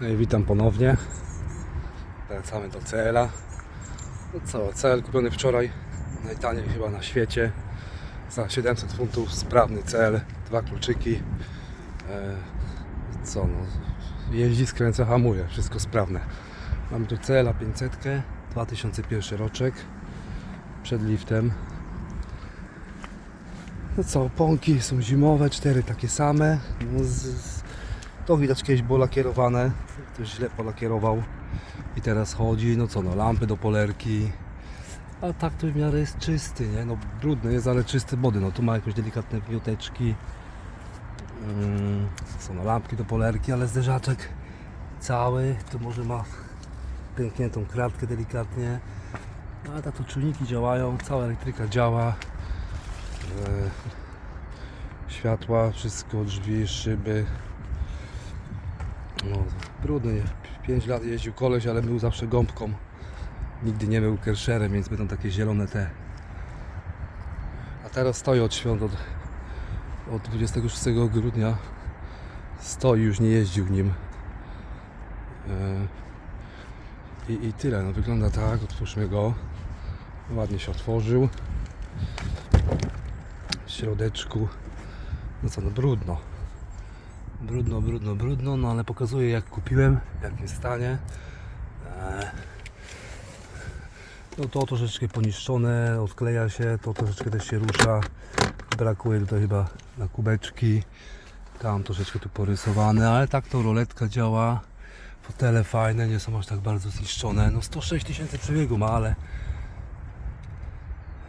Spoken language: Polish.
No i witam ponownie. Wracamy do CL-a. No co, CL kupiony wczoraj, najtaniej chyba na świecie. Za 700 funtów, sprawny CL, dwa kluczyki. E, co no, jeździ, skręca, hamuje, wszystko sprawne. Mamy tu CL-a 500, 2001 roczek, przed liftem. No co, ponki są zimowe, cztery takie same. No z, z, to widać kiedyś było lakierowane, ktoś źle polakierował i teraz chodzi, no co no, lampy do polerki. A tak to w miarę jest czysty, nie? No brudny jest, ale czysty body, no tu ma jakieś delikatne gnioteczki. Mm, są no, lampki do polerki, ale zderzaczek cały, tu może ma pękniętą kratkę delikatnie. No, Ale tak to czujniki działają, cała elektryka działa. E, światła, wszystko, drzwi, szyby. No, brudny. 5 lat jeździł koleś, ale był zawsze gąbką. Nigdy nie był kerszerem, więc będą takie zielone te. A teraz stoi od świąt, od, od 26 grudnia. Stoi, już nie jeździł nim. E, I, I tyle, no wygląda tak, otwórzmy go. Ładnie się otworzył. W środeczku, no co, no brudno. Brudno, brudno, brudno, no ale pokazuję jak kupiłem, w jakim stanie. Eee. No to troszeczkę poniszczone, odkleja się, to troszeczkę też się rusza. Brakuje tutaj chyba na kubeczki. Tam troszeczkę tu porysowane, ale tak to roletka działa. Fotele fajne, nie są aż tak bardzo zniszczone. No 106 tysięcy przebiegu ma, ale